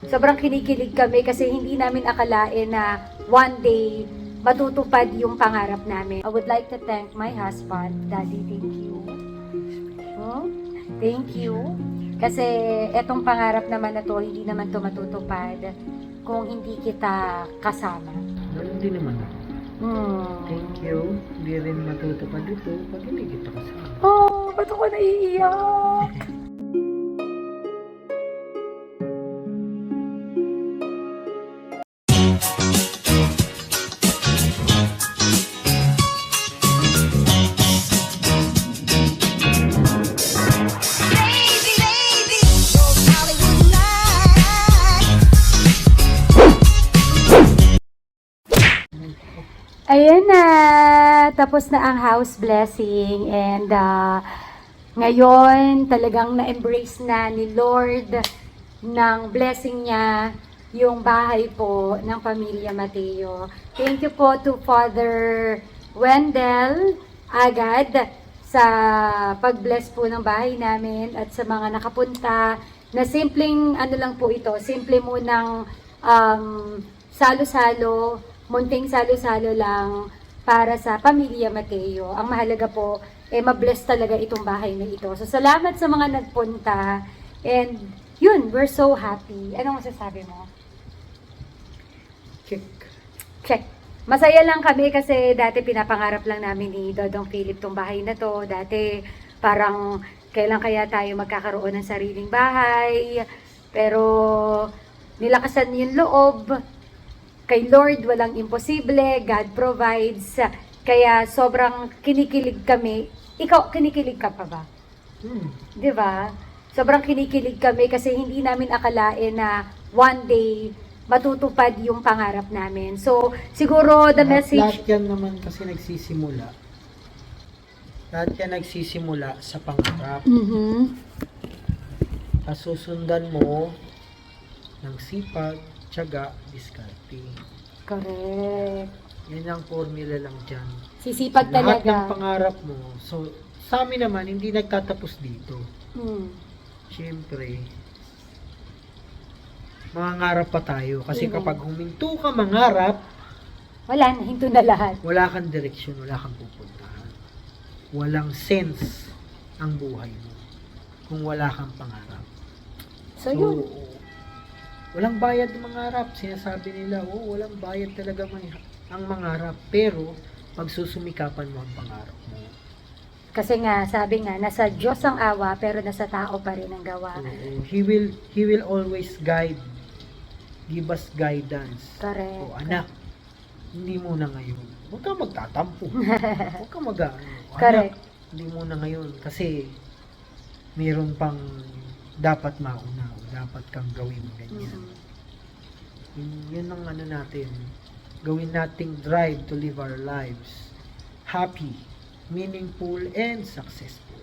Sobrang kinikilig kami kasi hindi namin akalain na one day matutupad yung pangarap namin. I would like to thank my husband. Daddy, thank you. Oh, thank you. Kasi etong pangarap naman na to, hindi naman to matutupad kung hindi kita kasama. Ganun din naman ako. Hmm. Thank you. Hindi rin matutupad ito pag hindi kita kasama. Oh, ba't ako naiiyak? Ayan na, tapos na ang house blessing. And ah, ngayon talagang na-embrace na ni Lord ng blessing niya yung bahay po ng pamilya Mateo. Thank you po to Father Wendell agad sa pag-bless po ng bahay namin at sa mga nakapunta na simpleng ano lang po ito, simple munang um, salo-salo, munting salo-salo lang para sa pamilya Mateo. Ang mahalaga po, eh, mabless talaga itong bahay na ito. So, salamat sa mga nagpunta. And, yun, we're so happy. Anong masasabi mo? Check. Check. Masaya lang kami kasi dati pinapangarap lang namin ni Dodong Philip tong bahay na to. Dati parang kailan kaya tayo magkakaroon ng sariling bahay. Pero nilakasan yung loob. Kay Lord walang imposible. God provides. Kaya sobrang kinikilig kami. Ikaw, kinikilig ka pa ba? Hmm. 'di ba? Sobrang kinikilig kami kasi hindi namin akalain na one day matutupad yung pangarap namin. So, siguro the Lahat- message Lahat yan naman kasi nagsisimula. Lahat yan nagsisimula sa pangarap. Mhm. Tapos susundan mo ng sipag, tiyaga, diskarte. Correct. Yan ang formula lang dyan. Sisipag Lahat ng talaga. pangarap mo. So, sa amin naman, hindi nagtatapos dito. Hmm. Siyempre, mangangarap pa tayo. Kasi Mhm. kapag huminto ka mangarap, Wala na, hinto na lahat. wala kang direksyon, wala kang pupuntahan. Walang sense ang buhay mo kung wala kang pangarap. So, yun. Walang bayad ng mangarap. Sinasabi nila, oh, walang bayad talaga may, ang mangarap. Pero, pagsusumikapan mo ang pangarap mo. Kasi nga, sabi nga, nasa Diyos ang awa, pero nasa tao pa rin ang gawa. Oo, he will he will always guide give us guidance. Correct. O anak, hindi muna ngayon. Huwag kang magtatampo. Huwag kang mag Correct. Anak, hindi muna ngayon kasi mayroon pang dapat mauna o dapat kang gawin ganyan. Mhm. Yun, yun ang ano natin. Gawin nating drive to live our lives happy, meaningful, and successful.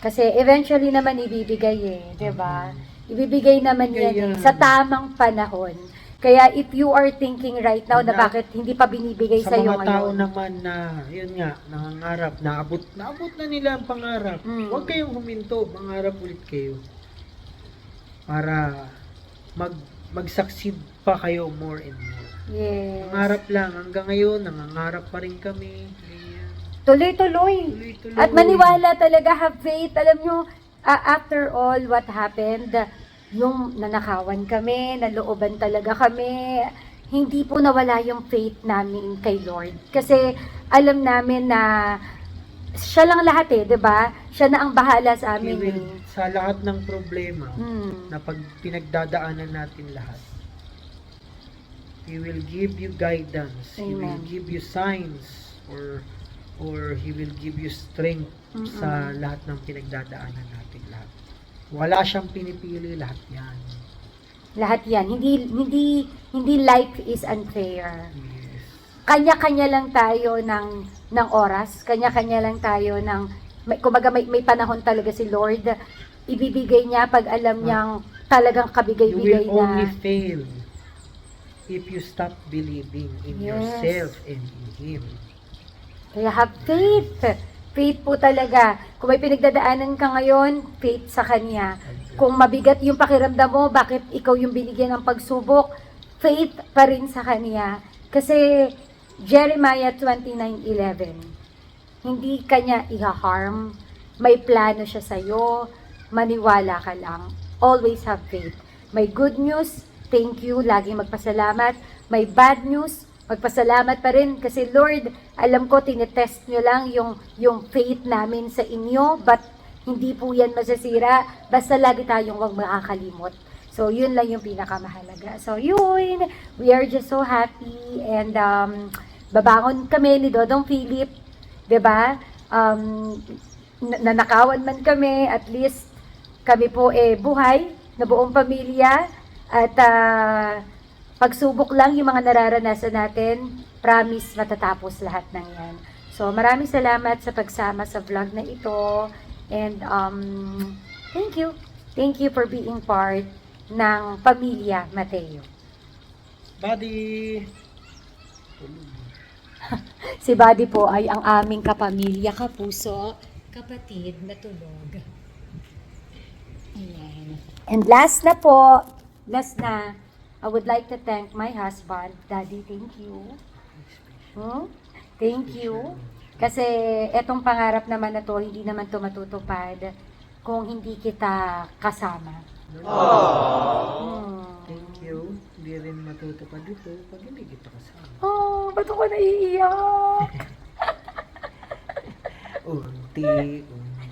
Kasi eventually naman ibibigay eh, 'di ba? Mhm. Ibibigay naman Kaya yan eh, sa tamang panahon. Kaya if you are thinking right now na Na- bakit hindi pa binibigay sa sa iyo mga tao ngayon. naman na, yun nga, nangangarap, naabot, naabot na nila ang pangarap. Mm. Huwag kayong huminto, mangarap ulit kayo. Para mag mag-succeed pa kayo more and more. Yes. Mangarap lang, hanggang ngayon, nangangarap pa rin kami. Ganyan. Tuloy-tuloy. Tuloy-tuloy. At maniwala talaga, have faith. Alam nyo, a- after all what happened, yung nanakawan kami, nalooban talaga kami, hindi po nawala yung faith namin kay Lord. Kasi alam namin na siya lang lahat eh, 'di ba? Siya na ang bahala sa amin will, eh. Sa lahat ng problema Hmm. na pag pinagdadaanan natin lahat, He will give you guidance. He will Amen. give you signs or or He will give you strength Mm-mm. sa lahat ng pinagdadaanan natin lahat. Wala siyang pinipili lahat yan. Lahat 'yan. Hindi hindi hindi life is unfair. Yes. Kanya-kanya lang tayo ng ng oras, kanya-kanya lang tayo ng may, kumbaga may, may panahon talaga si Lord. Ibibigay niya pag alam niyang talagang You kabigay-bigay will only na. fail if you stop believing in Yes. yourself and in Him. Kaya have faith. Faith po talaga. Kung may pinagdadaanan ka ngayon, faith sa Kanya. Kung mabigat yung pakiramdam mo, bakit ikaw yung binigyan ng pagsubok, faith pa rin sa Kanya. Kasi Jeremiah 29.11, hindi kanya iha-harm, may plano siya sa'yo, maniwala ka lang. Always have faith. May good news, thank you, laging magpasalamat. May bad news, magpasalamat pa rin kasi Lord, alam ko tinetest nyo lang yung, yung faith namin sa inyo, but hindi po yan masasira, basta lagi tayong huwag makakalimot. So, yun lang yung pinakamahalaga. So, yun, we are just so happy and um, babangon kami ni Dodong Philip, 'di ba? Um, na- nanakawan man kami, at least kami po eh buhay na buong pamilya at ah, pagsubok lang yung mga nararanasan natin, promise matatapos lahat ng yan. So maraming salamat sa pagsama sa vlog na ito and um, thank you. Thank you for being part ng pamilya Mateo. Buddy! Si Buddy po ay ang aming kapamilya, kapuso, kapatid na tulog. Ayan. And last na po, last na, I would like to thank my husband. Daddy, thank you. Hmm? Thank you. Kasi etong pangarap naman na to, hindi naman to matutupad kung hindi kita kasama. Hmm. Thank you. Hindi rin matutupad dito pag hindi kita kasama. Oh, ba't ako naiiyak? Unti, unti,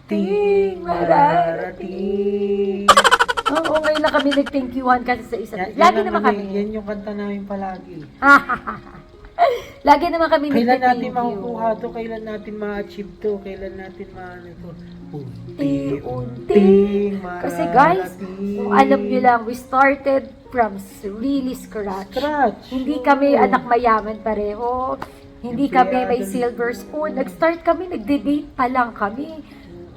Ting, mararating. Oo, ngayon na kami nag-thank you one kasi sa isa't isa. Lagi naman kami. Yan yung kanta namin palagi. Lagi naman kami Kailan nag-thank natin you. makukuha to? Kailan natin ma-achieve to? Kailan natin ma-ano to? Unti, Unti. unti, Kasi guys, kung alam nyo lang, we started from really scratch. Scratch. Hindi kami anak mayaman pareho. Hindi kami may silver spoon. Nag-start kami, nagde-date pa lang kami.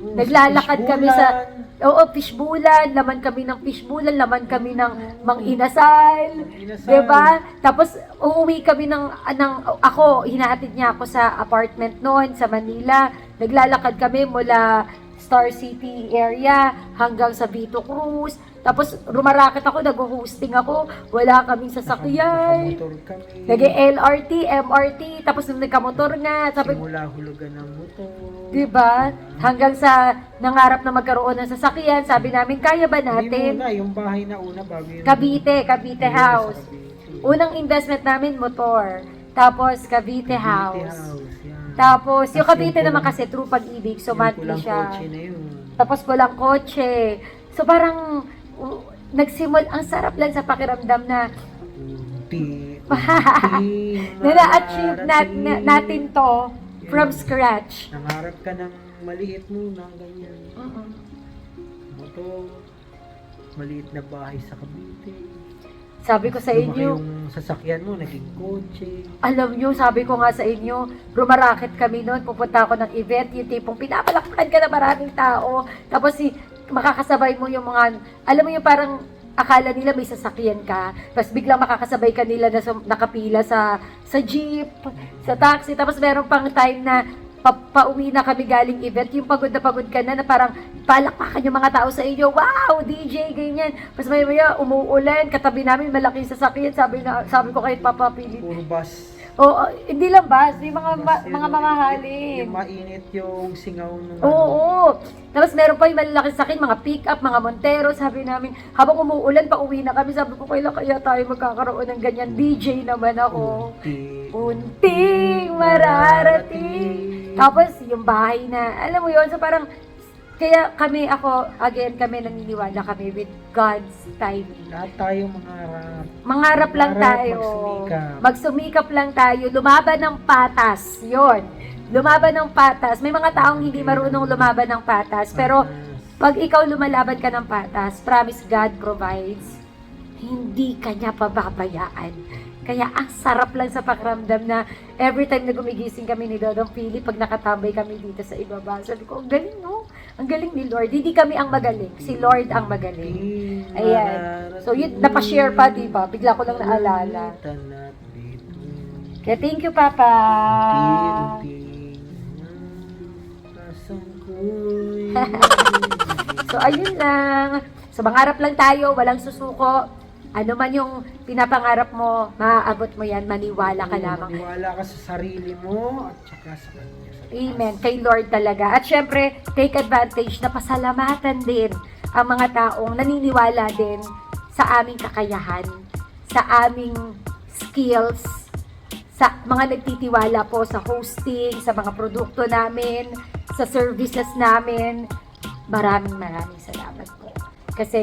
Naglalakad kami sa... Oo, fishbulan. Laman kami ng fishbulan. Laman kami ng mang inasal. Inasal. 'Di ba? Tapos uuwi kami ng ng ako hinahatid niya ako sa apartment noon sa Manila. Naglalakad kami mula Star City area hanggang sa Vito Cruz. Tapos rumaraket ako, nag-hosting ako. Wala kaming sasakyan. Kami. Nag-LRT, MRT, tapos nung nagkamotor nga, sabi Simula hulugan ng motor. Di ba? Hanggang sa nangarap na magkaroon ng sasakyan, sabi namin, kaya ba Hindi natin? muna, yung bahay na una bago yung... Cavite, Cavite House. Unang investment namin, motor. Tapos, Cavite, Cavite House. yan. Tapos, yung Tas Cavite yung naman pulang- kasi, true pag-ibig. So, yung monthly pulang siya. kotse na yun. Tapos, walang kotse. So, parang, uh, nagsimul, ang sarap lang sa pakiramdam na, Unti, unti, na na-achieve nat, na, natin to from scratch. Nangarap ka ng maliit muna, ganyan. Mm-mm. Motor, maliit na bahay sa Cavite. Sabi ko sa Lumaki inyo, yung sasakyan mo, naging kotse. Alam nyo, sabi ko nga sa inyo, rumaraket kami noon, pupunta ako ng event, yung tipong pinapalakpakan ka na maraming tao, tapos si, makakasabay mo yung mga, alam mo yung parang akala nila may sasakyan ka, tapos biglang makakasabay ka nila na sum- nakapila sa, sa jeep, sa taxi, tapos meron pang time na pa, pauwi na kami galing event, yung pagod na pagod ka na, na parang palakpakan yung mga tao sa inyo, wow, DJ, ganyan. Tapos may maya, umuulan, katabi namin, malaking sasakyan, sabi, na, sabi ko kahit papapili, Puro bus. Oo, hindi lang ba? Yung mga, ma- Bus mga yun. mamahalin. Yung mainit yung singaw ng Oo, Tapos meron pa yung malalaking sakit, mga pick-up, mga Montero. Sabi namin, habang umuulan, pa uwi na kami. Sabi ko, kailan kaya tayo magkakaroon ng ganyan? DJ naman ako. Unti, Unting mararating. Tapos yung bahay na, alam mo yun, so parang, kaya kami, ako, again, kami naniniwala kami with God's timing. Lahat tayo mangarap. Mangarap lang Mangarap, tayo. magsumikap. Magsumikap lang tayo. Lumaban ng patas. Yon. Lumaban ng patas. May mga taong hindi marunong lumaban ng patas. Pero pag ikaw lumalaban ka ng patas, promise God provides, hindi ka niya pababayaan. Kaya ang sarap lang sa pakiramdam na every time na gumigising kami ni Dodong Philip, pag nakatambay kami dito sa ibaba, sabi ko, ang galing no? Ang galing ni Lord. Hindi kami ang magaling. Si Lord ang magaling. Ayan. So, yun, napashare pa, di ba? Bigla ko lang naalala. Kaya thank you, Papa. So, ayun lang. So, mangarap lang tayo, walang susuko. Ano man yung pinapangarap mo, maaabot mo yan, maniwala ka Oo, lamang. Maniwala ka sa sarili mo at saka sa kanya. sa. Amen. Kay Lord talaga. At syempre, take advantage na pasalamatan din ang mga taong naniniwala din sa aming kakayahan, sa aming skills, sa mga nagtitiwala po sa hosting, sa mga produkto namin, sa services namin. Maraming maraming salamat po. Kasi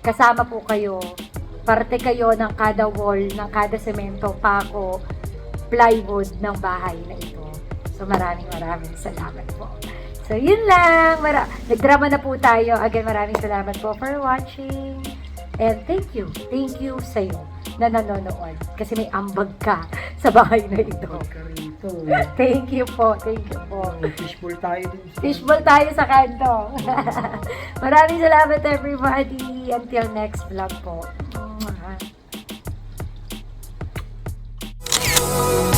kasama po kayo, parte kayo ng kada wall, ng kada semento, pako, plywood ng bahay na ito. So maraming maraming salamat po. So yun lang. Mara- Nagdrama na po tayo. Again, maraming salamat po for watching. And thank you. Thank you sa'yo na nanonood. Kasi may ambag ka sa bahay na ito. Thank you po. Thank you po. Fishbowl tayo dun sa... Fishball tayo sa kanto. maraming salamat everybody. Until next vlog po. Ooh.